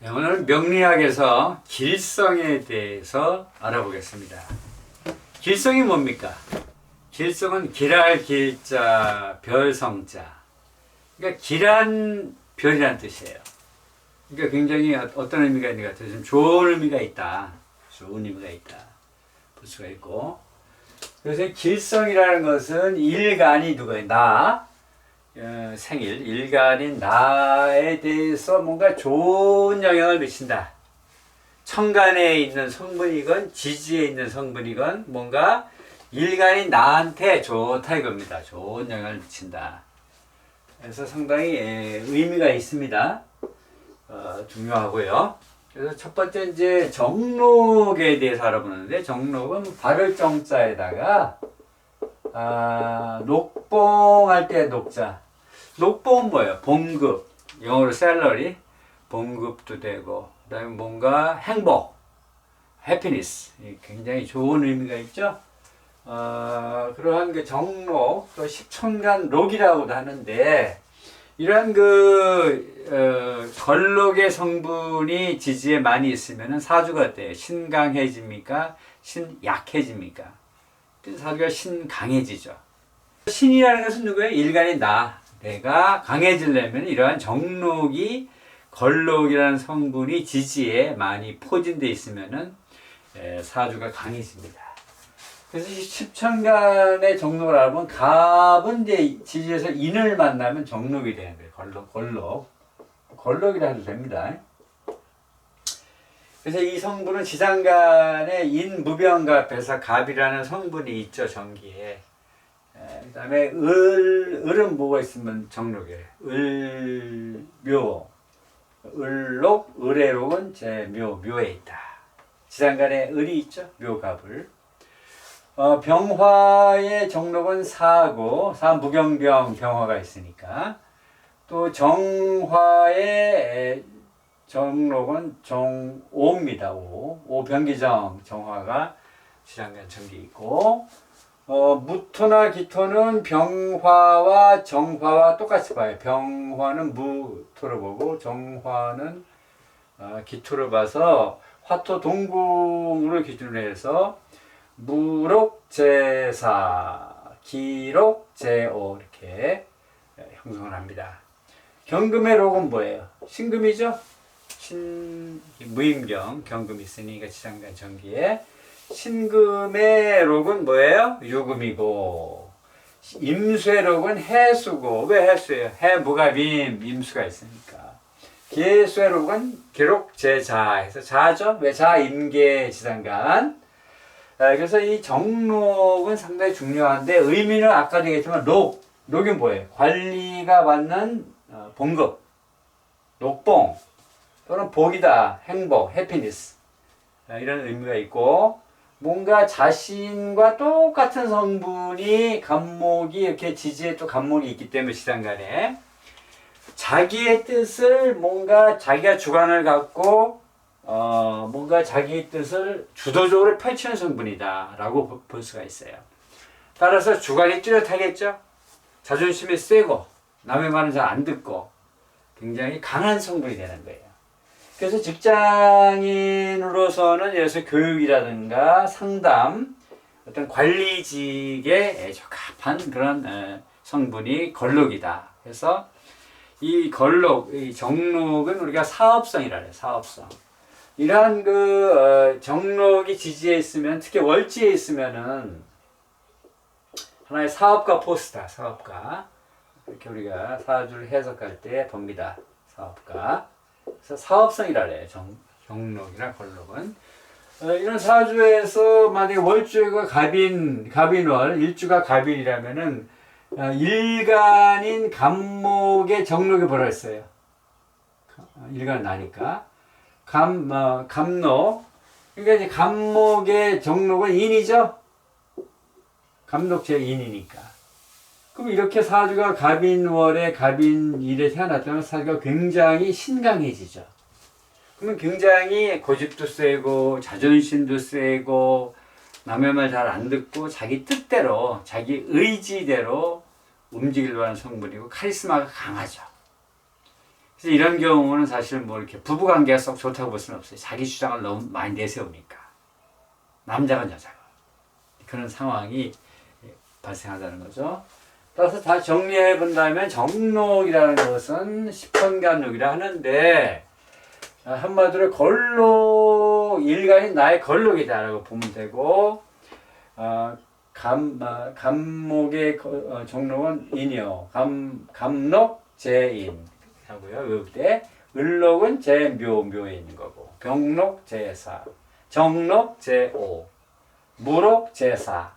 네, 오늘 명리학에서 길성에 대해서 알아보겠습니다. 길성이 뭡니까? 길성은 길할 길자, 별성자. 그러니까 길한 별이란 뜻이에요. 그러니까 굉장히 어- 어떤 의미가 있는 것 같아요. 좀 좋은 의미가 있다. 좋은 의미가 있다. 볼 수가 있고. 이 길성이라는 것은 일간이 누구예요? 나, 어, 생일, 일간인 나에 대해서 뭔가 좋은 영향을 미친다. 천간에 있는 성분이건 지지에 있는 성분이건 뭔가 일간인 나한테 좋다 이겁니다. 좋은 영향을 미친다. 그래서 상당히 예, 의미가 있습니다. 어, 중요하고요. 그래서 첫 번째 이제 정록에 대해서 알아보는데 정록은 발을 정자에다가 아, 녹봉할 때 녹자. 녹봉은 뭐예요? 봉급. 영어로 셀러리. 봉급도 되고, 그 다음에 뭔가 행복. 해피니스. 굉장히 좋은 의미가 있죠? 어, 그러한 그 정록, 또 십천간 록이라고도 하는데, 이러한 그, 어, 걸록의 성분이 지지에 많이 있으면 사주가 어때요? 신강해집니까? 신약해집니까? 사주가 신강해지죠. 신이라는 것은 누구예요? 일간이 나. 내가 강해지려면 이러한 정록이 걸록이라는 성분이 지지에 많이 포진돼 있으면은 에, 사주가 강해집니다. 그래서 이 십천간의 정록을 알아보면 갑은 이제 지지에서 인을 만나면 정록이 되는 거예요. 걸록, 걸록. 걸록이라 해도 됩니다. 그래서 이 성분은 지장간의 인무병갑에서 갑이라는 성분이 있죠 정기에. 그 다음에 을, 을은 뭐가 있으면 정록이에요. 을, 묘. 을록, 을애록은 제 묘, 묘에 있다. 지장간에 을이 있죠. 묘갑을. 어, 병화의 정록은 사고, 사무경병 병화가 있으니까. 또 정화의 정록은 정오입니다. 오. 오병기정 정화가 지장간 정기 있고, 어, 무토나 기토는 병화와 정화와 똑같이 봐요. 병화는 무토로 보고, 정화는 어, 기토로 봐서 화토 동궁으로 기준으로 해서 무록 제사, 기록 제오 이렇게 형성을 합니다. 경금의 록은 뭐예요? 신금이죠? 신 무임경 경금이 있으니까 지장간 전기에 신금의 록은 뭐예요? 유금이고. 임수의 록은 해수고. 왜 해수예요? 해무가임 임수가 있으니까. 계수의 록은 기록 제자에서 자죠? 왜 자? 임계 지장간. 아, 그래서 이 정록은 상당히 중요한데 의미는 아까도 얘기했지만 록, 록이 뭐예요? 관리가 받는 어, 봉급, 녹봉. 또는 복이다, 행복, 해피니스. 아, 이런 의미가 있고 뭔가 자신과 똑같은 성분이 간목이 이렇게 지지에 또 간목이 있기 때문에 시장 간에 자기의 뜻을 뭔가 자기가 주관을 갖고 어, 뭔가 자기 뜻을 주도적으로 펼치는 성분이다라고 보- 볼 수가 있어요. 따라서 주관이 뚜렷하겠죠. 자존심이 세고 남의 말은 잘 안 듣고 굉장히 강한 성분이 되는 거예요. 그래서 직장인으로서는 예를 들어서 교육이라든가 상담, 어떤 관리직에 적합한 그런 에, 성분이 걸록이다. 그래서 이 걸록, 이 정록은 우리가 사업성이라 해요. 사업성. 이러한 그 어, 정록이 지지에 있으면 특히 월지에 있으면은 하나의 사업가 포스다 사업가 이렇게 우리가 사주를 해석할 때 봅니다 사업가 그래서 사업성이라 그래요 정, 정록이나 걸록은 어, 이런 사주에서 만약에 월주가 갑인 갑인월 일주가 갑인이라면은 어, 일간인 갑목의 정록이 벌어졌어요 어, 일간 나니까 감, 어, 감록. 그러니까 이제 감목의 정록은 인이죠? 감록제 인이니까. 그럼 이렇게 사주가 갑인월에 갑인일에 태어났다면 사주가 굉장히 신강해지죠. 그러면 굉장히 고집도 세고, 자존심도 세고, 남의 말 잘 안 듣고, 자기 뜻대로, 자기 의지대로 움직이려고 하는 성분이고, 카리스마가 강하죠. 그래서 이런 경우는 사실 뭐 이렇게 부부 관계가 썩 좋다고 볼 수는 없어요. 자기 주장을 너무 많이 내세우니까 남자가 여자가 그런 상황이 발생하다는 거죠. 따라서 다 정리해 본다면 정록이라는 것은 십현간록이라 하는데 아, 한마디로 걸록 일간이 나의 걸록이다라고 보면 되고 어, 감 아, 감목의 거- 어, 정록은 인여 감 감록 제인 하고요. 외울 때 을록은 묘에 있는 거고 병록 제사 정록 제오 무록 제사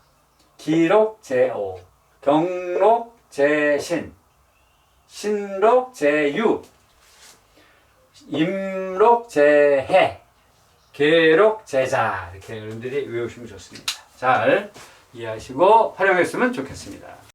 기록 제오 경록 제신 신록 제유 임록 제해 계록 제자 이렇게 여러분들이 외우시면 좋습니다. 잘 이해하시고 활용했으면 좋겠습니다.